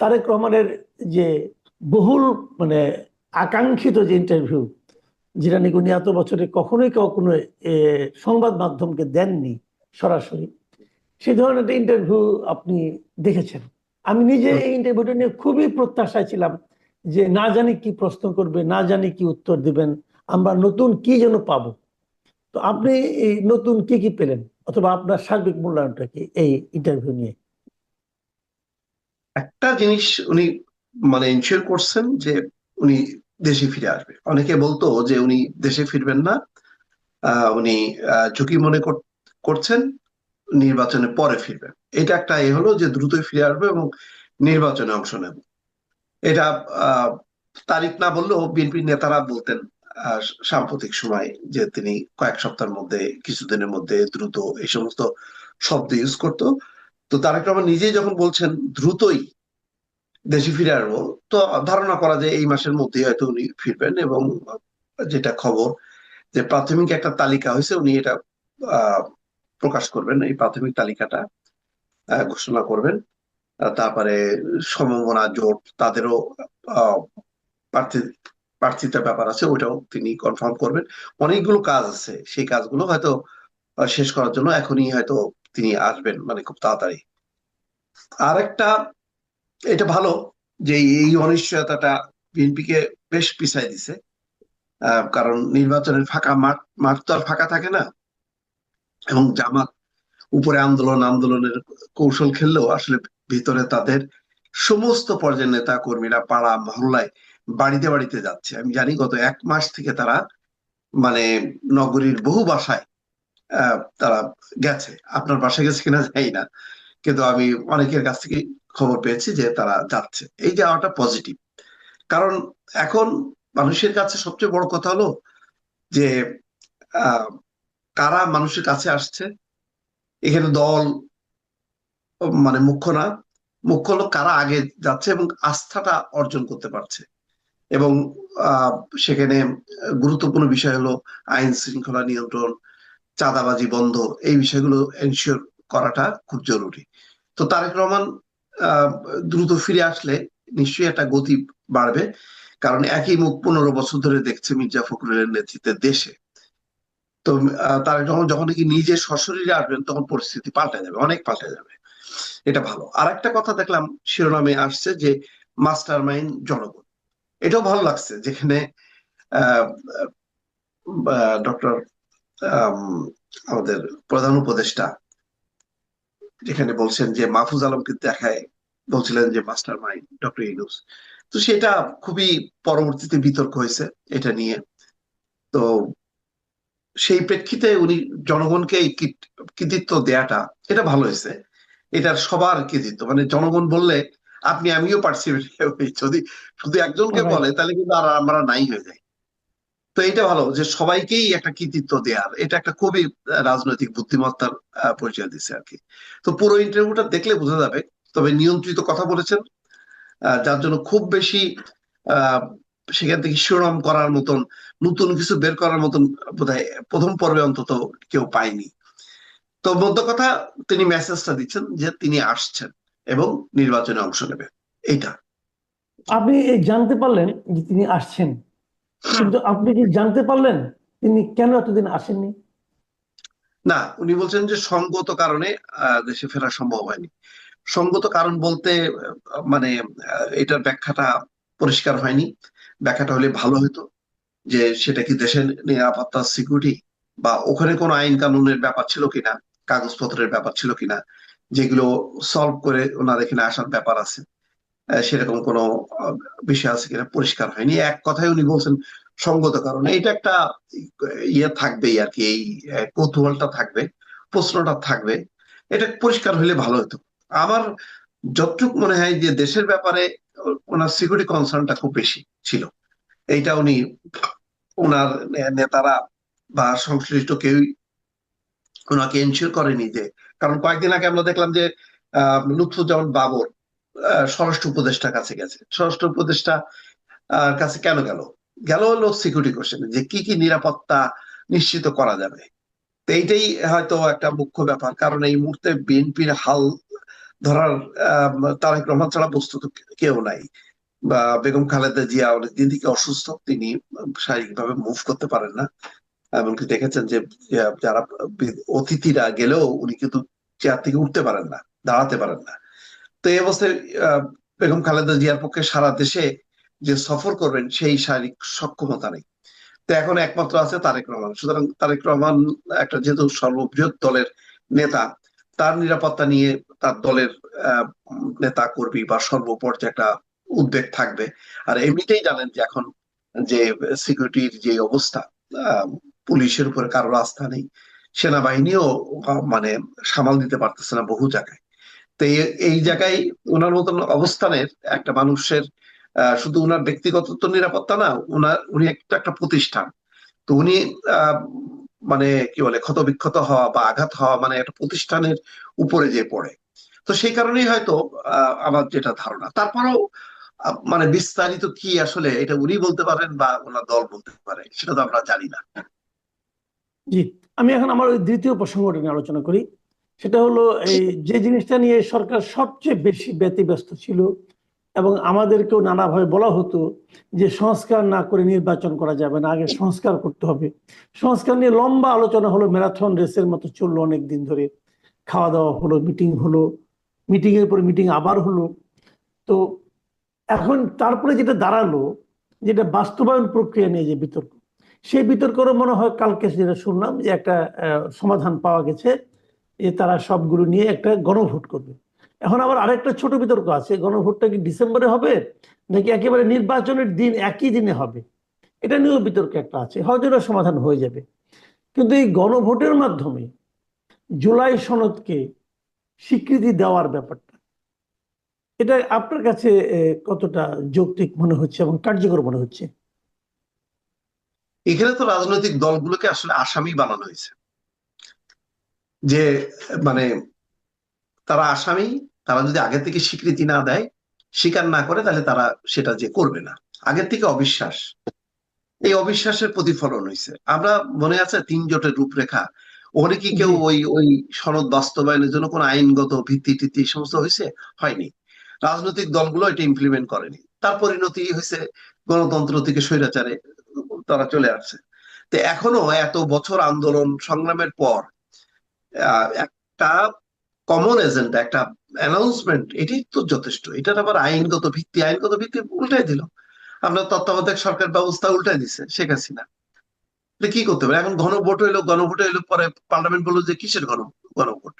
তারেক রহমানের যে বহুল মানে আকাঙ্ক্ষিত যে ইন্টারভিউ যেটা নাকি উনি এত বছরে কখনোই কখনো সংবাদ মাধ্যমকে দেননি সরাসরি সেই ধরনের একটা ইন্টারভিউ আপনি দেখেছেন। আমি নিজে এই ইন্টারভিউটা নিয়ে খুবই প্রত্যাশায় ছিলাম যে না জানি কি প্রশ্ন করবে না জানি কি উত্তর দিবেন আমরা নতুন কি যেন পাবো। তো আপনি এই নতুন কি কি পেলেন? অথবা আপনার সার্বিক মূল্যায়নটা কি এই ইন্টারভিউ নিয়ে? একটা জিনিস উনি মানে ইনশিওর করছেন যে উনি দেশে ফিরে আসবে। অনেকে বলতো যে উনি দেশে ফিরবেন না উনি ঝুঁকি মনে কর- করছেন, নির্বাচনে পরে ফিরবেন। এটা একটা এ হলো যে দ্রুতই ফিরে আসবে এবং নির্বাচনে অংশ নেব। এটা তারিখ না বললেও বিএনপির নেতারা বলতেন সাম্প্রতিক সময় যে তিনি কয়েক সপ্তাহের মধ্যে, কিছুদিনের মধ্যে দ্রুত এই সমস্ত শব্দ ইউজ করতো। তো তারেক রহমান নিজেই যখন বলছেন দ্রুতই দেশে ফিরে আসব, তো ধারণা করা যায় এই মাসের মধ্যেই হয়তো উনি ফিরবেন এবং যেটা খবর যে প্রাথমিক একটা তালিকা হয়েছে, উনি এটা প্রকাশ করবেন, এই প্রাথমিক তালিকাটা ঘোষণা করবেন। তারপরে সম্ভাবনা, জোট, তাদেরও প্রার্থী, প্রার্থিতার ব্যাপার আছে ওটাও তিনি কনফার্ম করবেন। অনেকগুলো কাজ আছে, সেই কাজগুলো হয়তো শেষ করার জন্য এখনই হয়তো তিনি আসবেন মানে খুব তাড়াতাড়ি। আর একটা এটা ভালো যে এই অনিশ্চয়তাটা বিএনপিকে বেশ পিছাই দিছে। কারণ নির্বাচনের ফাঁকা মাঠ মাঠ তো আর ফাঁকা থাকে না। এবং জামাত উপরে আন্দোলন, আন্দোলনের কৌশল খেললেও আসলে ভিতরে তাদের সমস্ত পর্যায়ের নেতা কর্মীরা পাড়া, মহল্লায় বাড়িতে বাড়িতে যাচ্ছে। আমি জানি গত এক মাস থেকে তারা মানে নগরীর বহু বাসায় তারা গেছে। আপনার বাসায় গেছে কিনা জানি না। কিন্তু আমি অনেকের কাছ থেকে খবর পেয়েছি যে তারা যাচ্ছে। এই যাওয়াটা পজিটিভ কারণ এখন মানুষের কাছে সবচেয়ে বড় কথা হলো যে কারা মানুষের কাছে আসছে? এখানে দল মানে মুখ্য না। মুখ্য হলো কারা আগে যাচ্ছে এবং আস্থাটা অর্জন করতে পারছে। এবং সেখানে গুরুত্বপূর্ণ বিষয় হলো আইন শৃঙ্খলা নিয়ন্ত্রণ চাঁদাবাজি বন্ধ, এই বিষয়গুলো এনশিওর করাটা খুব জরুরি। তো তারেক রহমান দ্রুত ফিরে আসলে নিশ্চয়ই একটা গতি বাড়বে, কারণ একই মুখ পনেরো বছর ধরে দেখছে মির্জা ফখরুলের নেতৃত্বে দেশে। তো তারেক রহমান যখন নাকি নিজে সশরীরে আসবেন, তখন পরিস্থিতি পাল্টে যাবে, অনেক পাল্টে যাবে। এটা ভালো। আর একটা কথা দেখলাম, শিরোনামে আসছে যে মাস্টার মাইন্ড জনগণ। এটাও ভালো লাগছে, যেখানে আহ, ডক্টর আমাদের প্রধান উপদেষ্টা যেখানে বলছেন যে মাহফুজ আলমকে দেখায় বলছিলেন যে মাস্টার মাইন্ড ডক্টর ইউনুস। তো সেটা খুবই পরবর্তীতে বিতর্ক হয়েছে এটা নিয়ে। তো সেই প্রেক্ষিতে উনি জনগণকে এই কৃতিত্ব দেয়াটা এটা ভালো হয়েছে। এটার সবার কৃতিত্ব মানে জনগণ বললে আপনি আমিও পার্টিসিপেট যদি শুধু একজনকে বলে তাহলে কিন্তু আর আমরা নাই হয়ে যাই। তো এটা ভালো যে সবাইকেই একটা কৃতিত্ব দেওয়ার এটা একটা খুবই রাজনৈতিক বুদ্ধিমত্তার পরিচয় দিচ্ছে আর কি। তো পুরো ইন্টারভিউটা দেখলে বোঝা যাবে, তবে নিয়ন্ত্রিত কথা বলেছেন যার জন্য খুব বেশি সেখান থেকে শিরোনাম করার মতন, নতুন কিছু বের করার মতন বোধহয় প্রথম পর্বে অন্তত কেউ পায়নি। তো মধ্য কথা তিনি মেসেজটা দিচ্ছেন যে তিনি আসছেন এবং নির্বাচনে অংশ নেবেন। এইটা। আপনি জানতে পারলেন যে তিনি আসছেন। কিন্তু আপনি কি জানতে পারলেন তিনি কেন এতদিন আসেননি? না, উনি বলছেন যে সঙ্গত কারণে দেশে ফেরা সম্ভব হয়নি। সঙ্গত কারণ বলতে মানে এটার ব্যাখ্যাটা পরিষ্কার হয়নি। ব্যাখ্যাটা হলে ভালো হতো যে সেটা কি দেশের নিরাপত্তা সিকিউরিটি বা ওখানে কোনো আইন কানুনের ব্যাপার ছিল কিনা, কাগজপত্রের ব্যাপার ছিল কিনা, যেগুলো সলভ করে ওনার এখানে আসার ব্যাপার আছে। সেরকম কোনো বিষয় আছে কিনা পরিষ্কার হয়নি। এক কথায় উনি বলছেন সঙ্গত কারণে। এটা একটা ইয়ে থাকবেই আর কি, এই কৌতূহলটা থাকবে, প্রশ্নটা থাকবে। এটা পরিষ্কার হলে ভালো হতো। আমার যতটুকু মনে হয় যে দেশের ব্যাপারে ওনার সিকিউরিটি কনসার্নটা খুব বেশি ছিল। এইটা উনি ওনার নেতারা বা সংশ্লিষ্ট কেউই ওনাকে এনশিওর করেনি যে, কারণ কয়েকদিন আগে আমরা দেখলাম যে, আহ, লুৎফুজ্জামান বাবর স্বরাষ্ট্র উপদেষ্টার কাছে গেছে। স্বরাষ্ট্র উপদেষ্টা কাছে কেন গেল? গেল হলো সিকিউরিটি কোশ্চেনে যে কি কি নিরাপত্তা নিশ্চিত করা যাবে? এইটাই হয়তো একটা মুখ্য ব্যাপার, কারণ এই মুহূর্তে বিএনপির হাল ধরার তারেক রহমান ছাড়া বস্তুত কেউ নাই। বা বেগম খালেদা জিয়া অনেকদিন থেকে অসুস্থ, তিনি শারীরিকভাবে মুভ করতে পারেন না। এমনকি দেখেছেন যে যারা অতিথিরা গেলেও উনি কিন্তু চেয়ার থেকে উঠতে পারেন না, দাঁড়াতে পারেন না। তো এই অবস্থায় বেগম খালেদা জিয়ার পক্ষে সারা দেশে যে সফর করবেন, সেই শারীরিক সক্ষমতা নেই। তো এখন একমাত্র আছে তারেক রহমান। সুতরাং তারেক রহমান একটা যেহেতু সর্ববৃহৎ দলের নেতা, তার নিরাপত্তা নিয়ে তার দলের নেতা, কর্মী বা সর্বপর্যায়ে একটা উদ্বেগ থাকবে। আর এমনিতেই জানেন যে এখন যে সিকিউরিটির যে অবস্থা পুলিশের উপরে কারোর আস্থা নেই, সেনাবাহিনীও মানে সামাল দিতে পারতেছে না বহু জায়গায়। তো এই- জায়গায় ওনার মতন অবস্থানের একটা মানুষের শুধু ওনার ব্যক্তিগত তো নিরাপত্তা না ওনার উনি একটা একটা প্রতিষ্ঠান। তো উনি মানে কি বলে, ক্ষতবিক্ষত হওয়া বা আঘাত হওয়া মানে একটা প্রতিষ্ঠানের উপরে যে পড়ে। তো সেই কারণেই হয়তো আমার যেটা ধারণা। তারপরেও মানে বিস্তারিত কি আসলে এটা উনি বলতে পারেন বা ওনার দল বলতে পারে, সেটা তো আমরা জানি না। জি, আমি এখন আমার দ্বিতীয় প্রসঙ্গটা নিয়ে আলোচনা করি। সেটা হলো এই যে জিনিসটা নিয়ে সরকার সবচেয়ে বেশি ব্যতিব্যস্ত ছিল এবং আমাদেরকেও নানাভাবে বলা হতো যে সংস্কার না করে নির্বাচন করা যাবে না, আগে সংস্কার করতে হবে। সংস্কার নিয়ে লম্বা আলোচনা হলো, ম্যারাথন রেসের মতো চলল অনেক দিন ধরে। খাওয়া দাওয়া হলো, মিটিং হলো মিটিং এর পর মিটিং আবার হলো। তো এখন তারপরে যেটা দাঁড়াল, যেটা বাস্তবায়ন প্রক্রিয়া নিয়ে যে বিতর্ক, সেই বিতর্কেরও মনে হয় কালকে যেটা শুনলাম যে একটা সমাধান পাওয়া গেছে। যে তারা সবগুলো নিয়ে একটা গণভোট করবে। এখন আবার আরেকটা ছোট বিতর্ক আছে, গণভোটটা কি ডিসেম্বরে হবে নাকি একেবারে নির্বাচনের দিন একই দিনে হবে? এটা নিয়েও বিতর্ক একটা আছে, হয়তো এটা সমাধান হয়ে যাবে। কিন্তু এই গণভোটের মাধ্যমে জুলাই সনদকে স্বীকৃতি দেওয়ার ব্যাপারটা, এটা আপনার কাছে কতটা যৌক্তিক মনে হচ্ছে এবং কার্যকর মনে হচ্ছে? এখানে তো রাজনৈতিক দলগুলোকে আসলে আসামি বানানো হয়েছে। যে মানে তারা আসামি তারা যদি আগে থেকে স্বীকৃতি না দেয় স্বীকার না করে তাহলে তারা সেটা যে করবে না। আগের থেকে অবিশ্বাস। এই অবিশ্বাসের প্রতিফলন হয়েছে আমরা মনে আছে তিন জোটের রূপরেখা। ওখানে কি কেউ ওই ওই সনদ বাস্তবায়নের জন্য কোনো আইনগত ভিত্তি টিত্তি এই সমস্ত হয়েছে হয়নি। রাজনৈতিক দলগুলো এটা ইমপ্লিমেন্ট করেনি। তার পরিণতি হয়েছে গণতন্ত্র থেকে স্বৈরাচারে তারা চলে আসছে। তো এখনও এত বছর আন্দোলন সংগ্রামের পর একটা কমন এজেন্ডা একটা অ্যানাউন্সমেন্ট এটাই তো যথেষ্ট। এটার আবার আইনগত ভিত্তি আইনগত ভিত্তি উল্টাই দিল। আমরা তত্ত্বাবধায়ক সরকার ব্যবস্থা উল্টাই দিচ্ছে শেখ হাসিনা। কি করতে পারে? এখন গণভোট হইল গণভোট হইল পরে পার্লামেন্ট বলল যে কিসের গণ গণভোট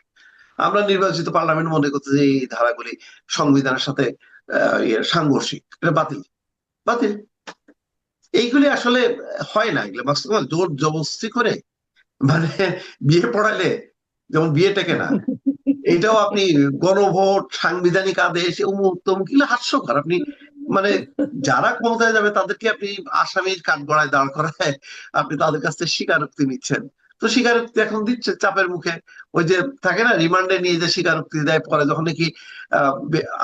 আমরা নির্বাচিত পার্লামেন্ট মনে করতে যে এই ধারাগুলি সংবিধানের সাথে ইয়ে, সাংঘর্ষিক এটা বাতিল। বাতিল। এইগুলি আসলে হয় না এগুলো বাস্তব জোর জবরদস্তি করে মানে বিয়ে পড়াইলে যেমন বিয়ে টেকে না। এটাও আপনি গণভোট, সাংবিধানিক আদেশ, অমুক তমুক হাস্যকর। আপনি মানে যারা ক্ষমতায় যাবে তাদেরকে আপনি আসামির কাঠগড়ায় দাঁড় করায় আপনি তাদের কাছ থেকে স্বীকারোক্তি নিচ্ছেন। তো স্বীকারোক্তি এখন দিচ্ছে চাপের মুখে। ওই যে থাকে না, রিমান্ডে নিয়ে যে স্বীকারোক্তি দেয় পরে যখন নাকি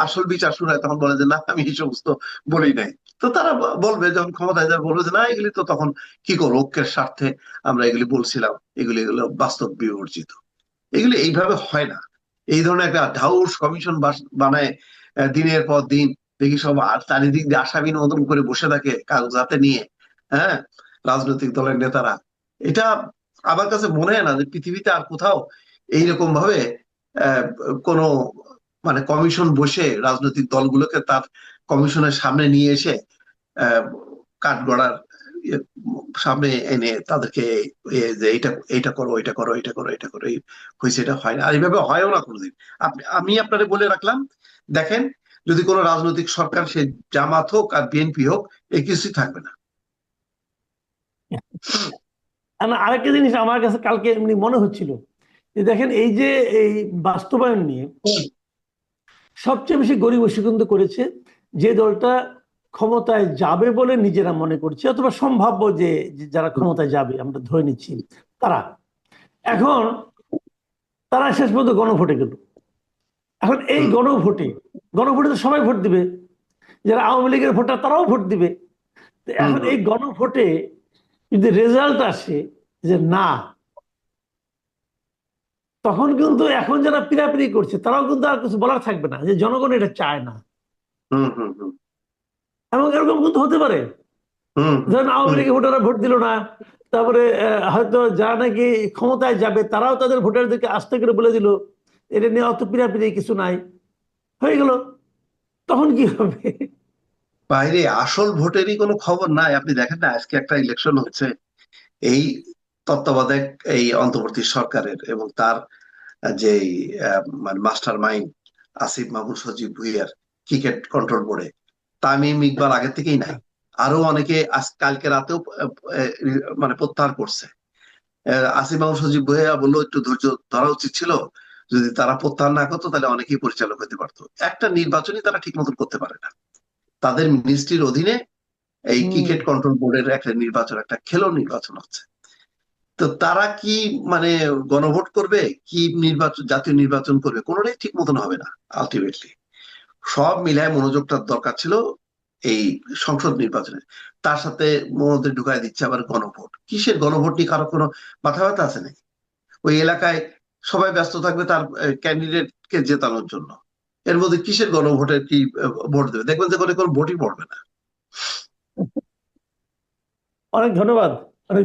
আসল বিচার শুরু হয় তখন বলে যে, না, আমি এই সমস্ত বলি নাই। তো তারা বলবে, যখন ক্ষমতায় যাবে বলবে যে, না, এগুলি তো তখন কি করব? ঐক্যের স্বার্থে আমরা এগুলি বলছিলাম। এগুলি এগুলো বাস্তব বিবর্জিত এগুলি এইভাবে হয় না। এই ধরনের একটা ঢাউস কমিশন বানায় দিনের পর দিন। দেখি সব আর চারিদিক দিয়ে আসামির মতন করে বসে থাকে কাগজ হাতে নিয়ে হ্যাঁ? রাজনৈতিক দলের নেতারা। এটা আমার কাছে মনে হয় না যে পৃথিবীতে আর কোথাও এইরকম ভাবে কোনো মানে কমিশন বসে রাজনৈতিক দলগুলোকে তার কমিশনের সামনে নিয়ে এসে আহ, কাঠগড়ার সামনে এনে তাদেরকে এ যে এইটা এইটা করো এটা করো এটা করো এটা করো হয়েছে এটা হয় না। আর এইভাবে হয়ও না কোনোদিন। আপনি আমি আপনারে বলে রাখলাম দেখেন যদি কোনো রাজনৈতিক সরকার সে জামাত হোক আর বিএনপি হোক এই কিছুই থাকবে না। আর আরেকটা জিনিস আমার কাছে কালকে এমনি মনে হচ্ছিল যে দেখেন এই যে এই বাস্তবায়ন নিয়ে সবচেয়ে বেশি গরিব কিন্তু করেছে যে দলটা ক্ষমতায় যাবে বলে নিজেরা মনে করছে অথবা সম্ভাব্য যে যারা ক্ষমতায় যাবে আমরা ধরে নিচ্ছি তারা। এখন তারা শেষ পর্যন্ত গণভোটে গেল। এখন এই গণভোটে গণভোটে তো সবাই ভোট দিবে। যারা আওয়ামী লীগের ভোটার তারাও ভোট দিবে। এখন এই গণভোটে যদি রেজাল্ট আসে যে না তখন কিন্তু এখন যারা পিরাপিরি করছে তারাও কিন্তু আর কিছু বলার থাকবে না যে জনগণ এটা চায় না। হুম হুম হুম। এবং এরকম কিন্তু হতে পারে। ধরেন আওয়ামী লীগের ভোটাররা ভোট দিল না তারপরে হয়তো যারা নাকি ক্ষমতায় যাবে তারাও তাদের ভোটারদেরকে আস্তে করে বলে দিল এটা নিয়ে অত পিরাপিরি কিছু নাই। হয়ে গেল। তখন কি হবে? বাইরে আসল ভোটেরই কোনো খবর নাই। আপনি দেখেন না আজকে একটা ইলেকশন হচ্ছে। এই তত্ত্বাবধায়ক এই অন্তর্বর্তী সরকারের এবং তার যে মানে মাস্টার মাইন্ড আসিফ মাহমুদ সজীব ভুইয়ার ক্রিকেট কন্ট্রোল বোর্ডে তামিম ইকবাল আগে থেকেই নাই। আরও অনেকে আজ কালকে রাতেও মানে প্রত্যাহার করছে। মাহমুদ সজীব ভুইয়া বলল একটু ধৈর্য ধরা উচিত ছিল। যদি তারা প্রত্যাহার না করতো তাহলে অনেকেই পরিচালক হতে পারতো। একটা নির্বাচনই তারা ঠিক মতন করতে পারে না। তাদের মিনিস্ট্রির অধীনে এই ক্রিকেট কন্ট্রোল বোর্ডের একটা নির্বাচন একটা খেলো নির্বাচন হচ্ছে। তো তারা কি মানে গণভোট করবে? কি নির্বাচন জাতীয় নির্বাচন করবে? কোনোটাই ঠিক মতন হবে না আলটিমেটলি সব মিলায় মনোযোগটা দরকার ছিল এই সংসদ নির্বাচনে। তার সাথে মনোযোগ ঢুকায় দিচ্ছে আবার গণভোট। কিসের গণভোট নিয়ে কারও কোনো মাথা ব্যথা আছে নাকি? ওই এলাকায় সবাই ব্যস্ত থাকবে তার ক্যান্ডিডেটকে জেতানোর জন্য। এর মধ্যে কিসের গণভোটের কি ভোট দেবে? দেখবেন যে কোনো কোনো ভোটই পড়বে না। অনেক ধন্যবাদ। অনেক